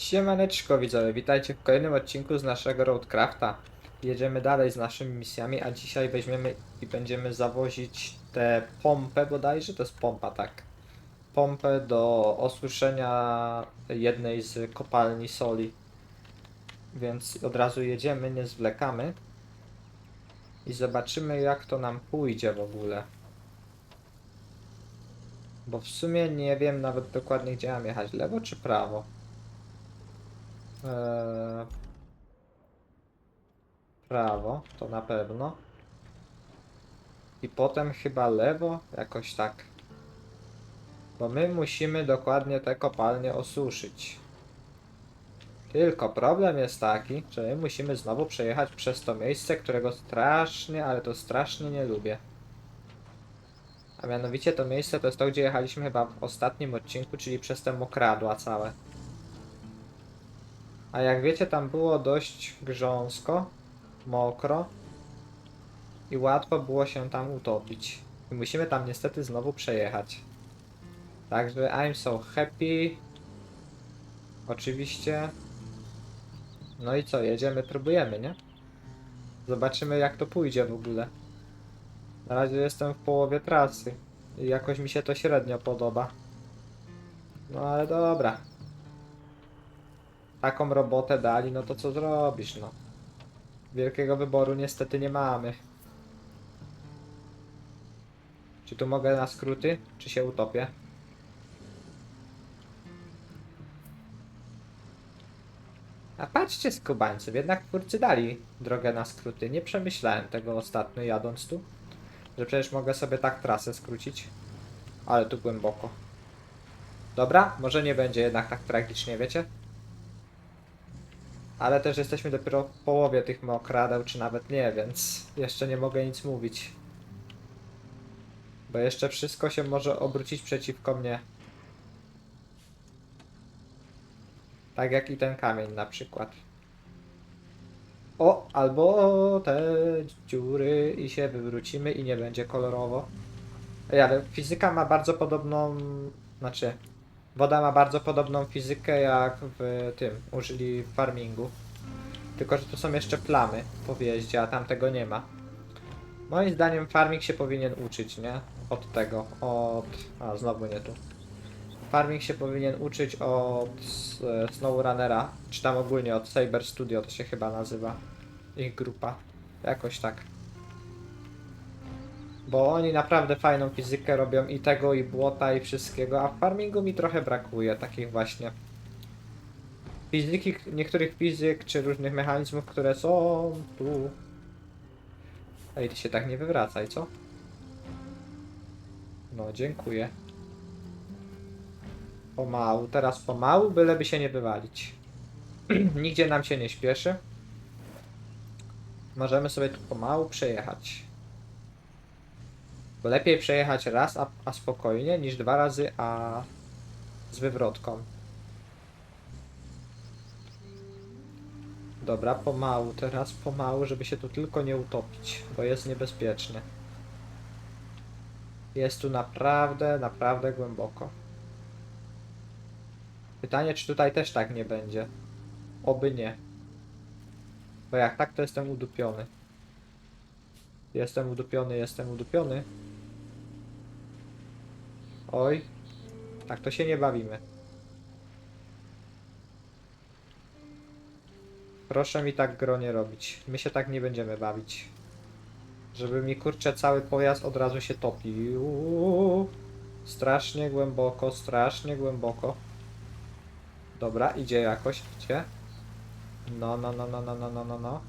Siemaneczko widzowie, witajcie w kolejnym odcinku z naszego Roadcrafta. Jedziemy dalej z naszymi misjami, a dzisiaj weźmiemy i będziemy zawozić tę pompę bodajże, to jest pompa, tak. Pompę do osuszenia jednej z kopalni soli. Więc od razu jedziemy, nie zwlekamy. I zobaczymy jak to nam pójdzie w ogóle. Bo w sumie nie wiem nawet dokładnie gdzie mam jechać, lewo czy prawo. Eee, prawo, to na pewno. I potem chyba lewo, jakoś tak. Bo my musimy dokładnie te kopalnie osuszyć. Tylko problem jest taki, że my musimy znowu przejechać przez to miejsce, którego strasznie, ale to strasznie nie lubię. A mianowicie to miejsce to jest to, gdzie jechaliśmy chyba w ostatnim odcinku, czyli przez te mokradła całe. A jak wiecie, tam było dość grząsko, mokro i łatwo było się tam utopić. I musimy tam niestety znowu przejechać. Także I'm so happy. Oczywiście. No i co, jedziemy, próbujemy, nie? Zobaczymy jak to pójdzie w ogóle. Na razie jestem w połowie trasy i jakoś mi się to średnio podoba. No ale dobra, taką robotę dali, no to co zrobisz, no. Wielkiego wyboru niestety nie mamy. Czy tu mogę na skróty, czy się utopię? A patrzcie skubańców, jednak twórcy dali drogę na skróty. Nie przemyślałem tego ostatnio jadąc tu. Że przecież mogę sobie tak trasę skrócić. Ale tu głęboko. Dobra, może nie będzie jednak tak tragicznie, wiecie? Ale też jesteśmy dopiero w połowie tych mokradeł, czy nawet nie, więc jeszcze nie mogę nic mówić. Bo jeszcze wszystko się może obrócić przeciwko mnie. Tak jak i ten kamień na przykład. O, albo te dziury i się wywrócimy i nie będzie kolorowo. Ej, ale fizyka ma bardzo podobną, znaczy Woda ma bardzo podobną fizykę jak w tym, użyli w farmingu. Tylko, że tu są jeszcze plamy po wjeździe, a tam tego nie ma. Moim zdaniem farming się powinien uczyć, nie? Od tego, od... A, znowu nie tu. Farming się powinien uczyć od e, SnowRunnera, czy tam ogólnie od Saber Studio to się chyba nazywa. Ich grupa. Jakoś tak. Bo oni naprawdę fajną fizykę robią i tego, i błota, i wszystkiego, a w farmingu mi trochę brakuje takich właśnie fizyki, niektórych fizyk, czy różnych mechanizmów, które są tu. Ej, ty się tak nie wywracaj, co? No, dziękuję. Pomału, teraz pomału, byleby się nie wywalić. Nigdzie nam się nie śpieszy. Możemy sobie tu pomału przejechać. Bo lepiej przejechać raz, a, a spokojnie, niż dwa razy, a z wywrotką. Dobra, pomału, teraz pomału, żeby się tu tylko nie utopić, bo jest niebezpieczny. Jest tu naprawdę, naprawdę głęboko. Pytanie, czy tutaj też tak nie będzie. Oby nie. Bo jak tak, to jestem udupiony. Jestem udupiony, jestem udupiony. Oj, tak to się nie bawimy. Proszę mi tak gro nie robić. My się tak nie będziemy bawić. Żeby mi kurczę cały pojazd od razu się topił. Strasznie głęboko, strasznie głęboko. Dobra, idzie jakoś, idzie. No, no, no, no, no, no, no, no, no.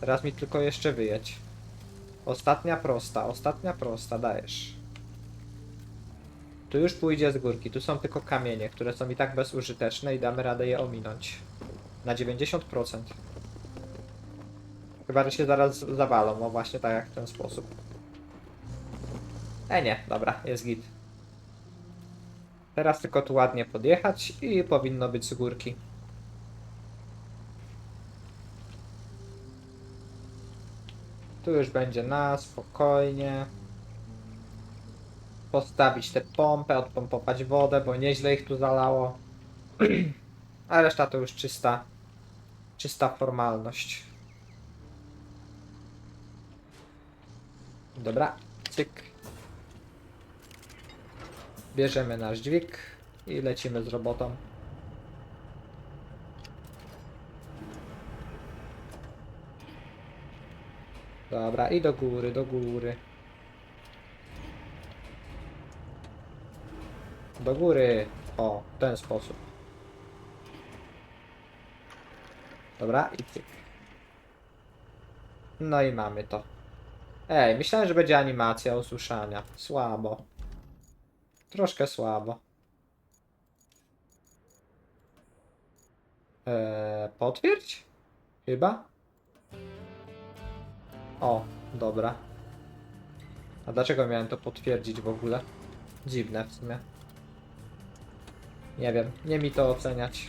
Teraz mi tylko jeszcze wyjedź. Ostatnia prosta, ostatnia prosta, dajesz. Tu już pójdzie z górki, tu są tylko kamienie, które są i tak bezużyteczne i damy radę je ominąć. Na 90%. Chyba, że się zaraz zawalą, o właśnie tak jak w ten sposób. E nie, dobra, jest git. Teraz tylko tu ładnie podjechać i powinno być z górki. Tu już będzie na spokojnie. Postawić tę pompę, odpompować wodę, bo nieźle ich tu zalało. A reszta to już czysta, czysta formalność. Dobra, cyk. Bierzemy nasz dźwig i lecimy z robotą. Dobra, i do góry, do góry. Do góry. O, w ten sposób. Dobra, i cyk. No i mamy to. Ej, myślałem, że będzie animacja usłyszania. Słabo. Troszkę słabo. Eee, potwierdź? Chyba? O, dobra. A dlaczego miałem to potwierdzić w ogóle? Dziwne w sumie. Nie wiem, nie mi to oceniać.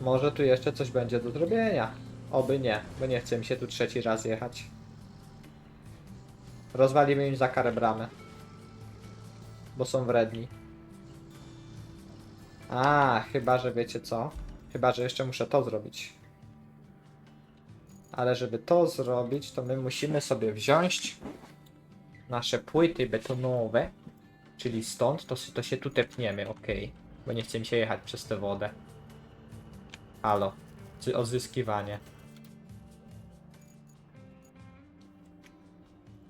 Może tu jeszcze coś będzie do zrobienia. Oby nie, bo nie chcę mi się tu trzeci raz jechać. Rozwalimy im za karę bramę. Bo są wredni. A, chyba, że wiecie co? Chyba, że jeszcze muszę to zrobić. Ale żeby to zrobić, to my musimy sobie wziąć nasze płyty betonowe, czyli stąd, to, to się tu tepniemy, ok. Bo nie chce mi się jechać przez tę wodę. Halo, czy odzyskiwanie.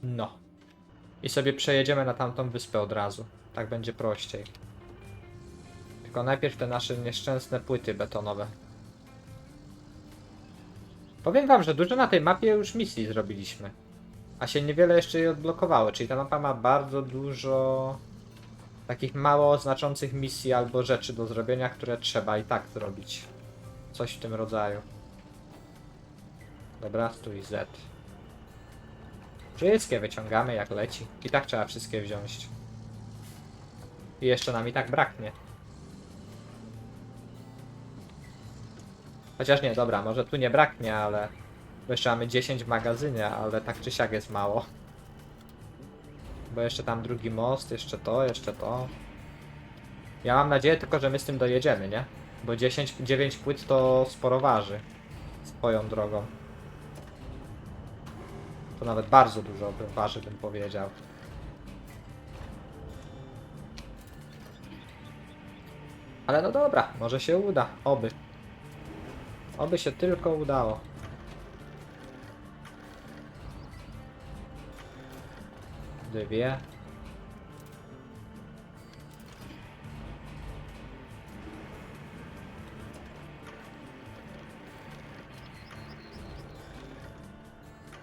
No. I sobie przejedziemy na tamtą wyspę od razu. Tak będzie prościej. Tylko najpierw te nasze nieszczęsne płyty betonowe. Powiem wam, że dużo na tej mapie już misji zrobiliśmy. A się niewiele jeszcze jej odblokowało, czyli ta mapa ma bardzo dużo takich mało znaczących misji albo rzeczy do zrobienia, które trzeba i tak zrobić. Coś w tym rodzaju. Dobra, stój Z. Wszystkie wyciągamy jak leci. I tak trzeba wszystkie wziąć. I jeszcze nam i tak braknie. Chociaż nie, dobra, może tu nie braknie, ale... Bo jeszcze mamy 10 w magazynie, ale tak czy siak jest mało. Bo jeszcze tam drugi most, jeszcze to, jeszcze to. Ja mam nadzieję tylko, że my z tym dojedziemy, nie? Bo 10, 9 płyt to sporo waży. Swoją drogą. To nawet bardzo dużo waży, bym powiedział. Ale no dobra, może się uda. Oby. Oby się tylko udało. Dwie.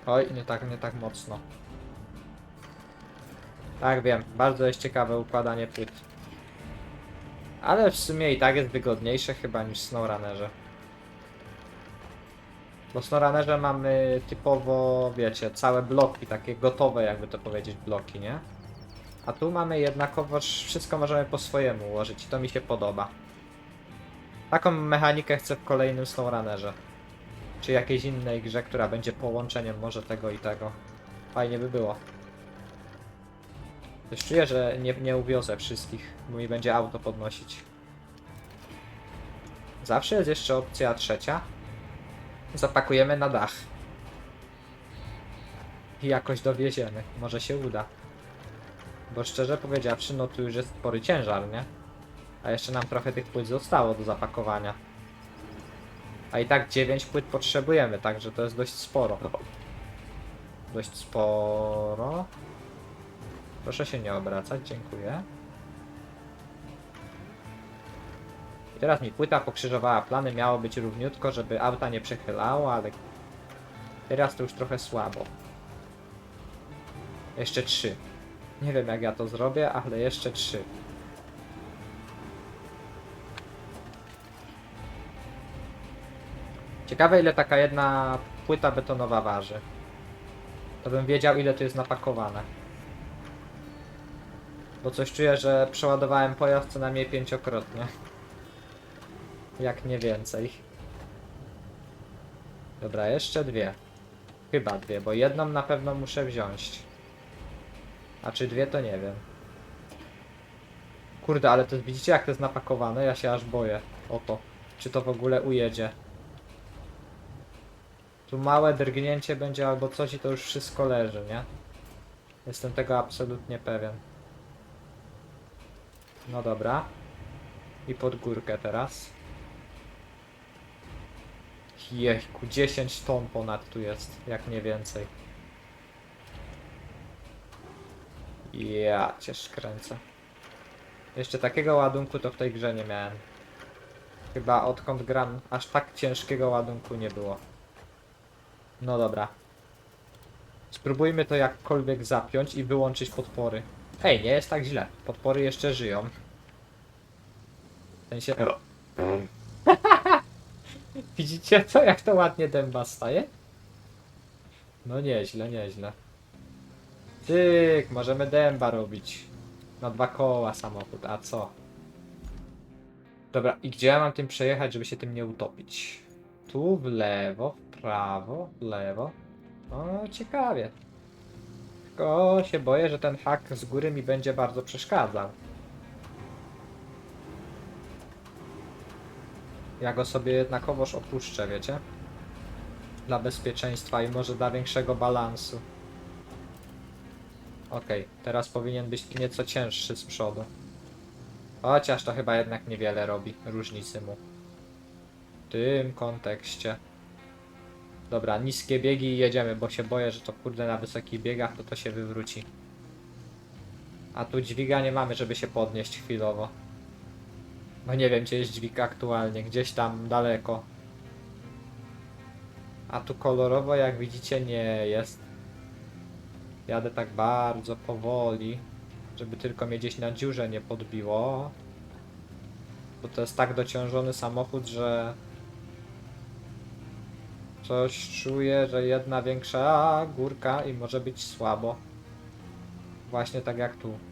Oj, nie tak, nie tak mocno. Tak wiem, bardzo jest ciekawe układanie płyt. Ale w sumie i tak jest wygodniejsze chyba niż SnowRunnerze. Bo w SnowRunnerze mamy typowo, wiecie, całe bloki, takie gotowe jakby to powiedzieć bloki, nie? A tu mamy jednakowoż wszystko możemy po swojemu ułożyć i to mi się podoba. Taką mechanikę chcę w kolejnym SnowRunnerze. Czy jakiejś innej grze, która będzie połączeniem może tego i tego. Fajnie by było. Też czuję, że nie, nie uwiozę wszystkich, bo mi będzie auto podnosić. Zawsze jest jeszcze opcja trzecia. Zapakujemy na dach. I jakoś dowieziemy. Może się uda. Bo szczerze powiedziawszy, no tu już jest spory ciężar, nie? A jeszcze nam trochę tych płyt zostało do zapakowania. A i tak 9 płyt potrzebujemy, także to jest dość sporo. Dość sporo. Proszę się nie obracać, dziękuję. Teraz mi płyta pokrzyżowała plany, miało być równiutko, żeby auta nie przechylało, ale teraz to już trochę słabo. Jeszcze trzy. Nie wiem jak ja to zrobię, ale jeszcze trzy. Ciekawe ile taka jedna płyta betonowa waży. To bym wiedział ile tu jest napakowane. Bo coś czuję, że przeładowałem pojazd co najmniej pięciokrotnie. Jak nie więcej. Dobra, jeszcze dwie. Chyba dwie, bo jedną na pewno muszę wziąć. A czy dwie to nie wiem. Kurde, ale to widzicie jak to jest napakowane? Ja się aż boję o to. Czy to w ogóle ujedzie. Tu małe drgnięcie będzie albo coś i to już wszystko leży, nie? Jestem tego absolutnie pewien. No dobra. I pod górkę teraz. Jejku, 10 ton ponad tu jest, jak nie więcej. Ja cię kręcę. Jeszcze takiego ładunku to w tej grze nie miałem. Chyba odkąd gram, aż tak ciężkiego ładunku nie było. No dobra. Spróbujmy to jakkolwiek zapiąć i wyłączyć podpory. Hej, nie jest tak źle. Podpory jeszcze żyją. W sensie... Widzicie to, jak to ładnie dęba staje? No nieźle, nieźle. Tyk, możemy dęba robić. Na dwa koła samochód, a co? Dobra, i gdzie ja mam tym przejechać, żeby się tym nie utopić? Tu w lewo, w prawo, w lewo. O, ciekawie. Tylko się boję, że ten hak z góry mi będzie bardzo przeszkadzał. Ja go sobie jednakowoż opuszczę, wiecie? Dla bezpieczeństwa i może dla większego balansu. Okej, teraz powinien być nieco cięższy z przodu. Chociaż to chyba jednak niewiele robi różnicy mu. W tym kontekście. Dobra, niskie biegi i jedziemy, bo się boję, że to kurde na wysokich biegach to to się wywróci. A tu dźwiga nie mamy, żeby się podnieść chwilowo. No nie wiem, gdzie jest dźwig aktualnie, gdzieś tam daleko. A tu kolorowo, jak widzicie, nie jest. Jadę tak bardzo powoli, żeby tylko mnie gdzieś na dziurze nie podbiło. Bo to jest tak dociążony samochód, że coś czuję, że jedna większa górka i może być słabo. Właśnie tak jak tu.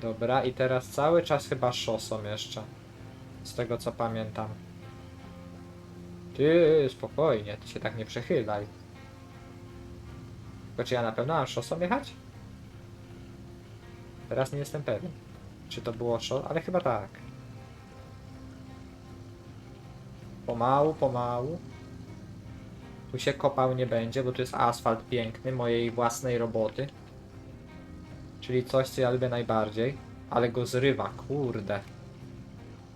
Dobra, i teraz cały czas chyba szosą jeszcze. Z tego co pamiętam. Ty, spokojnie, ty się tak nie przechylaj. Tylko czy ja na pewno mam szosą jechać? Teraz nie jestem pewien. Czy to było szos? Ale chyba tak. Pomału, pomału. Tu się kopał nie będzie, bo tu jest asfalt piękny, mojej własnej roboty. Czyli coś, co ja lubię najbardziej. Ale go zrywa, kurde.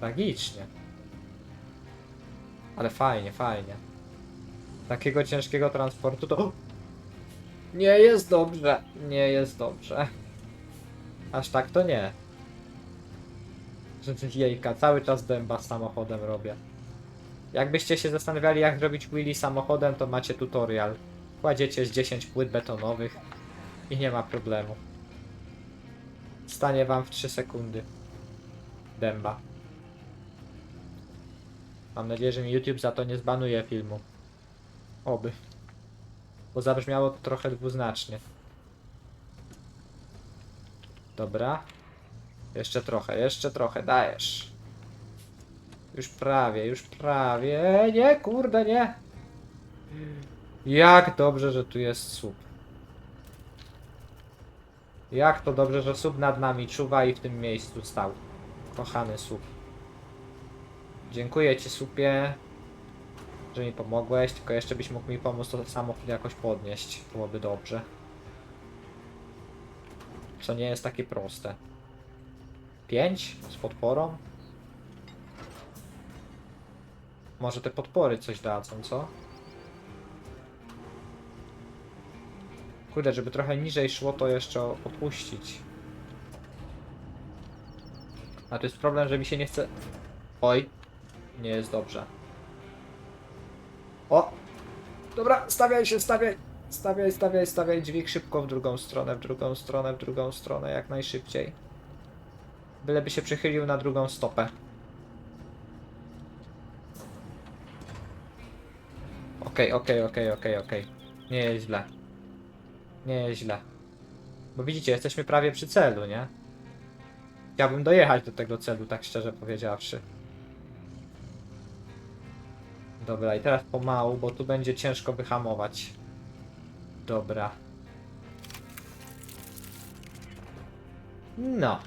Tragicznie. Ale fajnie, fajnie. Takiego ciężkiego transportu to... Nie jest dobrze. Nie jest dobrze. Aż tak to nie. Jejka, cały czas dęba samochodem robię. Jakbyście się zastanawiali jak zrobić wheelie samochodem, to macie tutorial. Kładziecie z 10 płyt betonowych i nie ma problemu. Stanie wam w 3 sekundy. Dęba. Mam nadzieję, że mi YouTube za to nie zbanuje filmu. Oby. Bo zabrzmiało to trochę dwuznacznie. Dobra. Jeszcze trochę, jeszcze trochę, dajesz. Już prawie, już prawie. Nie, kurde, nie. Jak dobrze, że tu jest słup. Jak to dobrze, że słup nad nami czuwa i w tym miejscu stał. Kochany słup. Dziękuję ci, słupie, że mi pomogłeś, tylko jeszcze byś mógł mi pomóc to samochód jakoś podnieść. Byłoby dobrze. Co nie jest takie proste. 5 z podporą? Może te podpory coś dadzą, co? Kurde, żeby trochę niżej szło, to jeszcze opuścić. A to jest problem, że mi się nie chce... Oj, nie jest dobrze. O! Dobra, stawiaj się, stawiaj! Stawiaj, stawiaj, stawiaj dźwig szybko w drugą stronę, w drugą stronę, w drugą stronę, jak najszybciej. Byleby się przychylił na drugą stopę. Okej, okej, okej, okej, okej. Nie jest źle. Nie jest źle. Bo widzicie, jesteśmy prawie przy celu, nie? Chciałbym dojechać do tego celu, tak szczerze powiedziawszy. Dobra, i teraz pomału, bo tu będzie ciężko wyhamować. Dobra. No,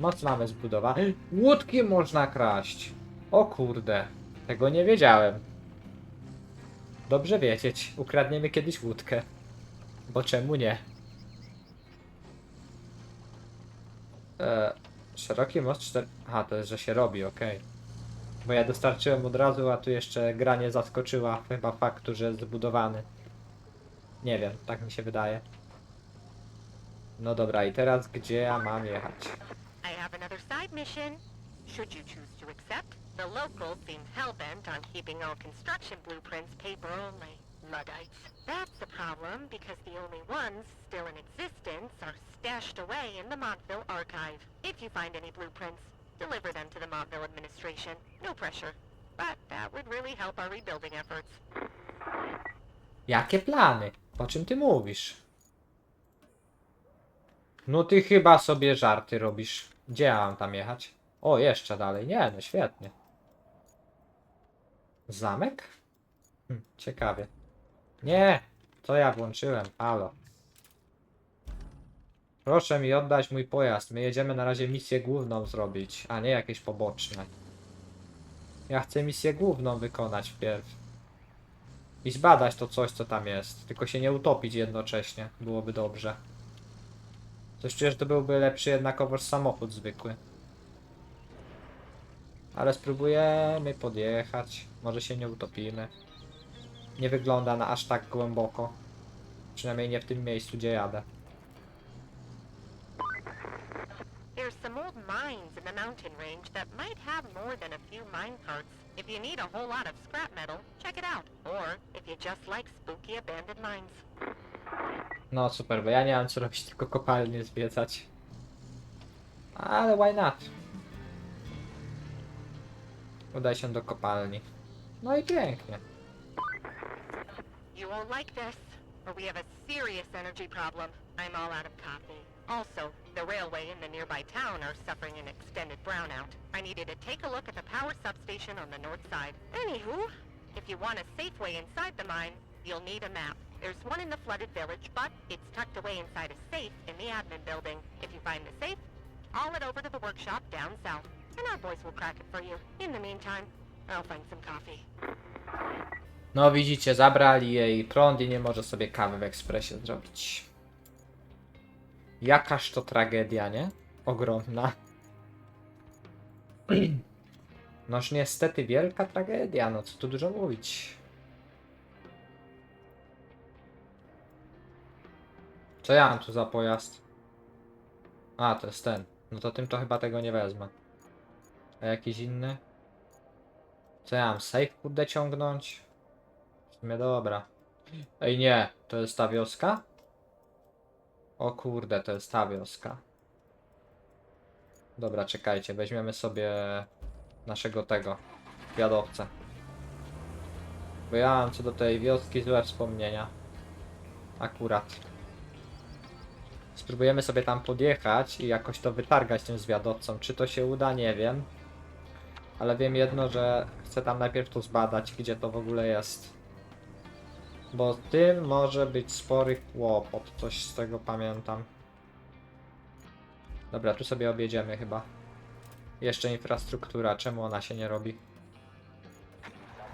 Moc mamy zbudowane. Łódki można kraść. O kurde. Tego nie wiedziałem. Dobrze wiedzieć. Ukradniemy kiedyś łódkę. Bo czemu nie? E, szeroki most 4... Aha, to jest, że się robi, okej. Bo ja dostarczyłem od razu, a tu jeszcze gra nie zaskoczyła chyba faktu, że jest zbudowany. Nie wiem, tak mi się wydaje. No dobra, i teraz gdzie ja mam jechać? I have another side mission. Should you choose to accept, the locals seem hell-bent on keeping all construction blueprints paper only. Luddites. That's a problem because the only ones still in existence are stashed away in the Montville archive. If you find any blueprints, deliver them to the Montville administration. No pressure. But that would really help our rebuilding efforts. Jakie plany? O czym ty mówisz? No ty chyba sobie żarty robisz. Gdzie ja mam tam jechać? O, jeszcze dalej. Nie, no świetnie. Zamek? Hm, ciekawie. Nie! Co ja włączyłem? Halo. Proszę mi oddać mój pojazd. My jedziemy na razie misję główną zrobić, a nie jakieś poboczne. Ja chcę misję główną wykonać wpierw. I zbadać to coś, co tam jest. Tylko się nie utopić jednocześnie. Byłoby dobrze. Coś czuję, że to byłby lepszy jednakowoż samochód zwykły. Ale spróbujemy podjechać. Może się nie utopimy. Nie wygląda na aż tak głęboko. Przynajmniej nie w tym miejscu, gdzie jadę. There's some old mines in the mountain range that might have more than a few mine carts. If you need a whole lot of scrap metal, check it out. Or if you just like spooky abandoned mines. No super, bo ja nie mam co robić, tylko kopalnie zwiedzać. Ale why not? Udaj się do kopalni. No i pięknie. You won't like this, or we have a serious energy problem. I'm all out of coffee. Also, the railway in the nearby town are suffering an extended brownout. I needed to take a look at the power substation on the north side. Anywho, if you want a safe way inside the mine, you'll need a map. There's one in the flooded village, but it's tucked away inside a safe in the admin building. If you find the safe, haul it over to the workshop down south, and our boys will crack it for you. In the meantime, I'll find some coffee. No widzicie, zabrali jej prąd i nie może sobie kawy w ekspresie zrobić. Jakaż to tragedia, nie? Ogromna. Noż niestety wielka tragedia, no co tu dużo mówić. Co ja mam tu za pojazd? A, to jest ten. No to tym to chyba tego nie wezmę. A jakiś inny? Co ja mam? Safe kurde ciągnąć? Sumie dobra. Ej nie, to jest ta wioska? O kurde, to jest ta wioska. Dobra, czekajcie, weźmiemy sobie naszego tego, wiadowcę. Bo ja mam co do tej wioski złe wspomnienia. Akurat. Spróbujemy sobie tam podjechać i jakoś to wytargać tym zwiadowcą. Czy to się uda, nie wiem. Ale wiem jedno, że chcę tam najpierw to zbadać, gdzie to w ogóle jest. Bo tym może być spory kłopot, coś z tego pamiętam. Dobra, tu sobie objedziemy chyba. Jeszcze infrastruktura, czemu ona się nie robi?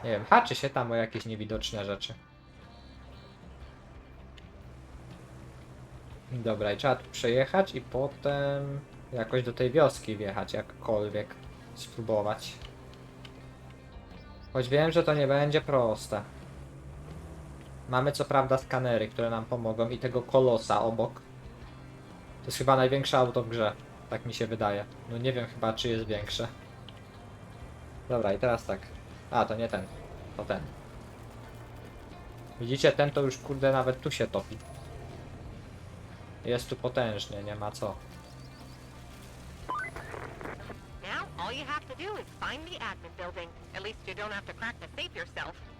Nie wiem, haczy się tam o jakieś niewidoczne rzeczy. Dobra, i trzeba tu przejechać i potem jakoś do tej wioski wjechać, jakkolwiek. Spróbować. Choć wiem, że to nie będzie proste. Mamy co prawda skanery, które nam pomogą i tego kolosa obok. To jest chyba największe auto w grze. Tak mi się wydaje. No nie wiem chyba czy jest większe. Dobra i teraz tak. A to nie ten. To ten. Widzicie, ten to już kurde nawet tu się topi. Jest tu potężnie, nie ma co. To.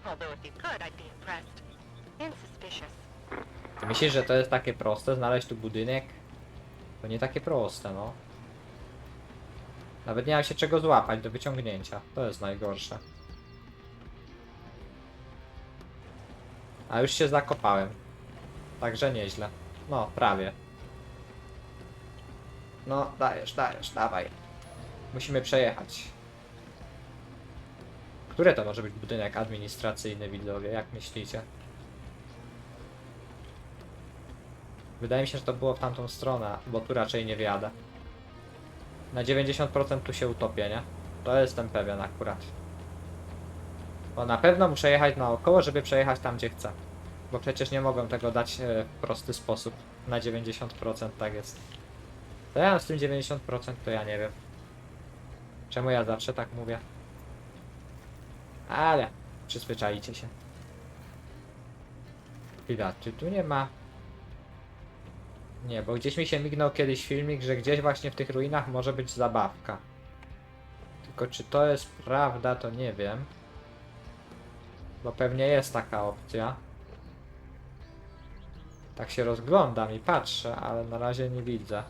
Although if you could, I'd be impressed. And suspicious. Ty myślisz, że to jest takie proste, znaleźć tu budynek? To nie takie proste, no. Nawet nie mam się czego złapać do wyciągnięcia. To jest najgorsze. A już się zakopałem. Także nieźle. No, prawie. No, dajesz, dajesz, dawaj. Musimy przejechać. Które to może być budynek administracyjny, widzowie? Jak myślicie? Wydaje mi się, że to było w tamtą stronę, bo tu raczej nie wjadę. Na 90% tu się utopię, nie? To jestem pewien akurat. Bo na pewno muszę jechać naokoło, żeby przejechać tam, gdzie chcę. Bo przecież nie mogą tego dać e, w prosty sposób. Na 90% tak jest. To ja mam z tym 90% to ja nie wiem. Czemu ja zawsze tak mówię? Ale przyzwyczajcie się. Chwila, czy tu nie ma... Nie, bo gdzieś mi się mignął kiedyś filmik, że gdzieś właśnie w tych ruinach może być zabawka. Tylko czy to jest prawda, to nie wiem. Bo pewnie jest taka opcja. Tak się rozglądam i patrzę, ale na razie nie widzę.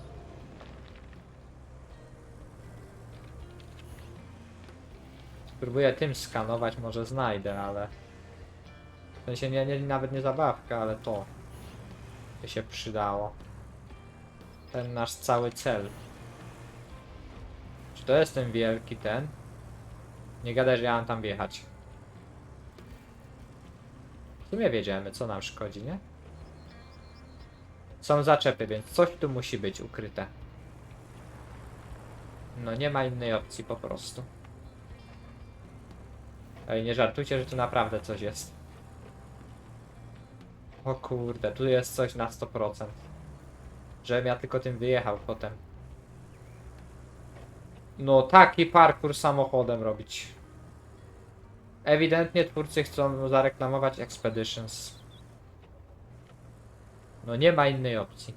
Spróbuję tym skanować, może znajdę, ale... W sensie nie, nie, nawet nie zabawka, ale to. By się przydało. Ten nasz cały cel. Czy to jest ten wielki ten? Nie gadaj, że ja mam tam wjechać. W sumie wiedziemy, co nam szkodzi, nie? Są zaczepy, więc coś tu musi być ukryte. No nie ma innej opcji po prostu. Ej, nie żartujcie, że tu naprawdę coś jest. O kurde, tu jest coś na 100%. Żebym ja tylko tym wyjechał potem. No taki parkour samochodem robić. Ewidentnie twórcy chcą zareklamować Expeditions. No nie ma innej opcji.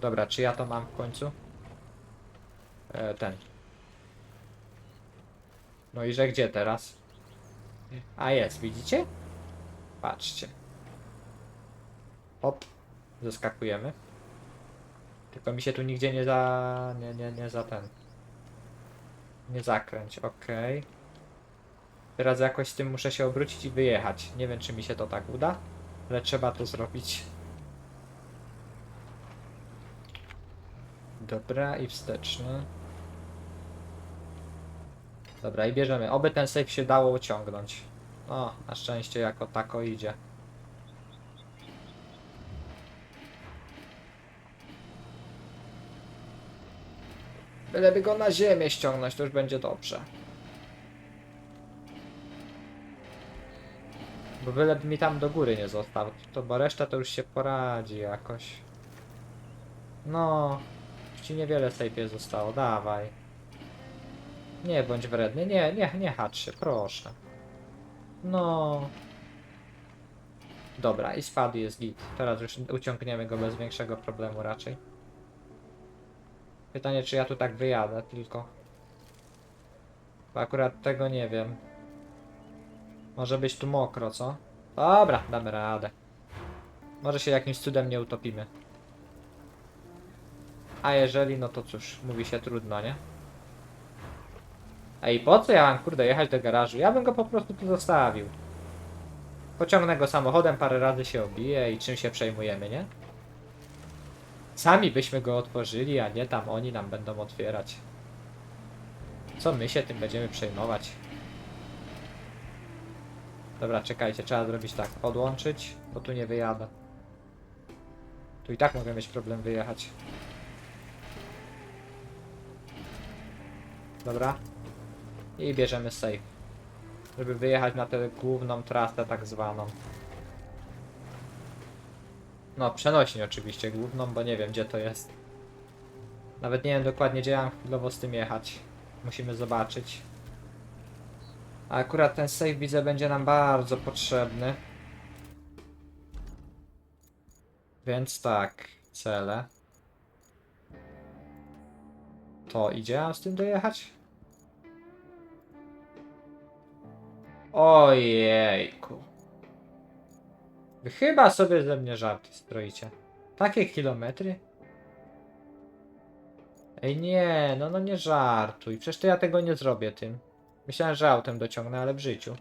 Dobra, czy ja to mam w końcu? E, ten. No i że gdzie teraz? A jest, widzicie? Patrzcie. Hop. Zeskakujemy. Tylko mi się tu nigdzie nie za... nie, nie, nie za ten. Nie zakręć, okej. Teraz jakoś z tym muszę się obrócić i wyjechać. Nie wiem, czy mi się to tak uda, ale trzeba to zrobić. Dobra, i wsteczny. Dobra, i bierzemy. Oby ten safe się dało uciągnąć. O, na szczęście jako tako idzie. Byleby go na ziemię ściągnąć, to już będzie dobrze. Bo byleby mi tam do góry nie został, to bo reszta to już się poradzi jakoś. No, już ci niewiele sejpie zostało, dawaj. Nie bądź wredny, nie, nie, nie hacz się, proszę. No. Dobra, i spadł jest git. Teraz już uciągniemy go bez większego problemu raczej. Pytanie, czy ja tu tak wyjadę tylko. Bo akurat tego nie wiem. Może być tu mokro, co? Dobra, damy radę. Może się jakimś cudem nie utopimy. A jeżeli, no to cóż, mówi się trudno, nie? Ej, po co ja mam, kurde, jechać do garażu? Ja bym go po prostu tu zostawił. Pociągnę go samochodem, parę razy się obije i czym się przejmujemy, nie? Sami byśmy go otworzyli, a nie tam oni nam będą otwierać. Co my się tym będziemy przejmować? Dobra, czekajcie, trzeba zrobić tak, podłączyć, bo tu nie wyjadę. Tu i tak mogę mieć problem wyjechać. Dobra. I bierzemy safe. Żeby wyjechać na tę główną trasę tak zwaną. No, przenośnie oczywiście główną, bo nie wiem gdzie to jest. Nawet nie wiem dokładnie gdzie mam chwilowo z tym jechać. Musimy zobaczyć. A akurat ten save widzę będzie nam bardzo potrzebny. Więc tak, cele. To idzie z tym dojechać? Ojejku. Chyba sobie ze mnie żarty stroicie. Takie kilometry? Ej nie, no no nie żartuj. Przecież to ja tego nie zrobię tym. Myślałem, że autem dociągnę, ale w życiu.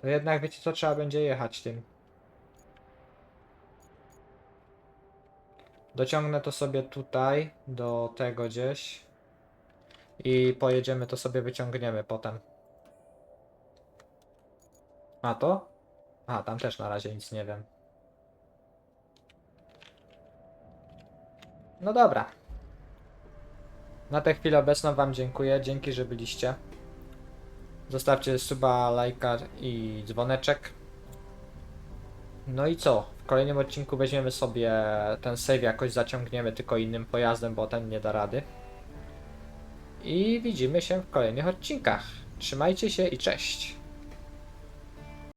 To jednak wiecie co, trzeba będzie jechać tym. Dociągnę to sobie tutaj, do tego gdzieś. I pojedziemy, to sobie wyciągniemy potem. A to? A, tam też na razie nic nie wiem. No dobra. Na tę chwilę obecną Wam dziękuję. Dzięki, że byliście. Zostawcie suba, lajka i dzwoneczek. No i co? W kolejnym odcinku weźmiemy sobie ten save jakoś zaciągniemy tylko innym pojazdem, bo ten nie da rady. I widzimy się w kolejnych odcinkach. Trzymajcie się i cześć.